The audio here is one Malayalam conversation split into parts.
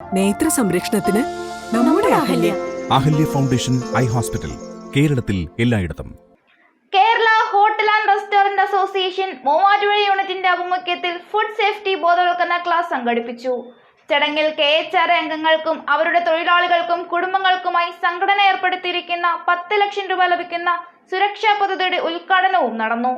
നേത്ര സംരക്ഷണത്തിന് നമ്മുടെ Ahalya. Ahalya foundation eye hospital കേരളത്തിൽ എല്ലായിടത്തും. Kerala hotel and restaurant association Muvattupuzha യൂണിറ്റിന്റെ ആഭിമുഖ്യത്തിൽ ഫുഡ് സേഫ്റ്റി ബോധവൽക്കരണ ക്ലാസ് സംഘടിപ്പിച്ചു. ചടങ്ങിൽ കെ എച്ച് ആർ അംഗങ്ങൾക്കും അവരുടെ തൊഴിലാളികൾക്കും കുടുംബങ്ങൾക്കുമായി സംഘടന ഏർപ്പെടുത്തിയിരിക്കുന്ന പത്ത് ലക്ഷം രൂപ ലഭിക്കുന്ന സുരക്ഷാ പദ്ധതിയുടെ ഉദ്ഘാടനവും നടന്നു.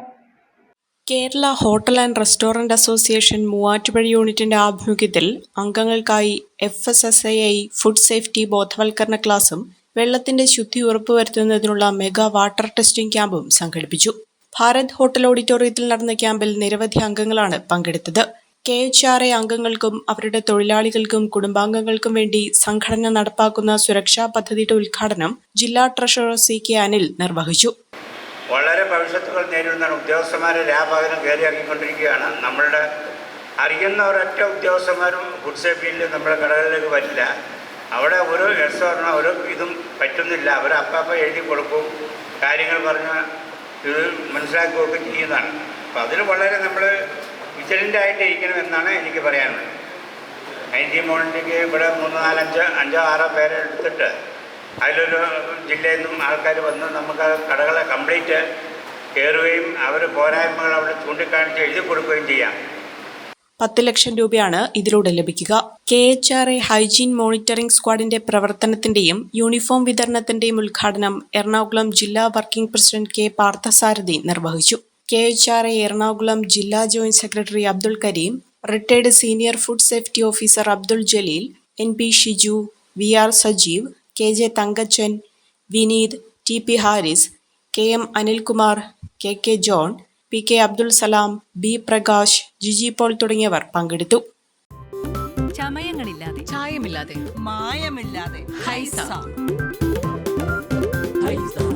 Kerala hotel and restaurant association Muvattupuzha യൂണിറ്റിന്റെ ആഭിമുഖ്യത്തിൽ അംഗങ്ങൾക്കായി F S S I I food safety ബോധവൽക്കരണ ക്ലാസും വെള്ളത്തിന്റെ ശുദ്ധി ഉറപ്പുവരുത്തുന്നതിനുള്ള മെഗാ വാട്ടർ ടെസ്റ്റിംഗ് ക്യാമ്പും സംഘടിപ്പിച്ചു. ഭാരത് ഹോട്ടൽ ഓഡിറ്റോറിയത്തിൽ നടന്ന ക്യാമ്പിൽ നിരവധി അംഗങ്ങളാണ് പങ്കെടുത്തത്. കെ എച്ച് ആർ എ അംഗങ്ങൾക്കും അവരുടെ തൊഴിലാളികൾക്കും കുടുംബാംഗങ്ങൾക്കും വേണ്ടി സംഘടന നടപ്പാക്കുന്ന സുരക്ഷാ പദ്ധതിയുടെ ഉദ്ഘാടനം ജില്ലാ ട്രഷറർ സി കെ അനിൽ നിർവഹിച്ചു. വളരെ ഭവിഷ്യത്തുകൾ നേരിടുന്ന ഉദ്യോഗസ്ഥന്മാരെ രാപകരം കയറിയാക്കിക്കൊണ്ടിരിക്കുകയാണ് നമ്മളുടെ അറിയുന്ന ഒരൊറ്റ ഉദ്യോഗസ്ഥന്മാരും ഗുഡ് സേഫ്റ്റിയിൽ നമ്മുടെ കടകളിലേക്ക് വരില്ല. അവിടെ ഒരു എസ് പറഞ്ഞ ഒരു ഇതും പറ്റുന്നില്ല. അവർ അപ്പം എഴുതി കൊടുക്കും കാര്യങ്ങൾ പറഞ്ഞ് ഇത് മനസ്സിലാക്കി കൊടുക്കുകയും ചെയ്യുന്നതാണ്. അപ്പോൾ അതിൽ വളരെ നമ്മൾ വിജിലന്റായിട്ട് ഇരിക്കണം ഇരിക്കണമെന്നാണ് എനിക്ക് പറയാനുള്ളത്. നയന്റി മോണിന്റെ ഇവിടെ മൂന്ന് നാലഞ്ച് അഞ്ചോ ആറോ പേരെ എടുത്തിട്ട് അതിലൊരു ജില്ലയിൽ നിന്നും ആൾക്കാർ വന്ന് നമുക്ക് കടകളെ കംപ്ലീറ്റ് കയറുകയും അവർ പോരായ്മകൾ അവിടെ ചൂണ്ടിക്കാണിച്ച് എഴുതി കൊടുക്കുകയും ചെയ്യാം. പത്ത് ലക്ഷം രൂപയാണ് ഇതിലൂടെ ലഭിക്കുക. K H R A hygiene monitoring സ്ക്വാഡിന്റെ പ്രവർത്തനത്തിന്റെയും യൂണിഫോം വിതരണത്തിന്റെയും ഉദ്ഘാടനം എറണാകുളം ജില്ലാ വർക്കിംഗ് പ്രസിഡന്റ് കെ പാർത്ഥസാരഥി നിർവഹിച്ചു. K H R A Ernakulam ജില്ലാ joint secretary Abdul Karim retired senior food safety officer Abdul Jaleel N P Shiju V R Sajeev K J Thankachan Vineeth T P Haris K M Anilkumar K K John P K Abdul Salam B Prakash Giji Paul തുടങ്ങിയവർ പങ്കെടുത്തു. ചമയങ്ങളില്ലാതെ ചായമില്ലാതെ മായമില്ലാതെ ഹൈസ. ഹൈസ.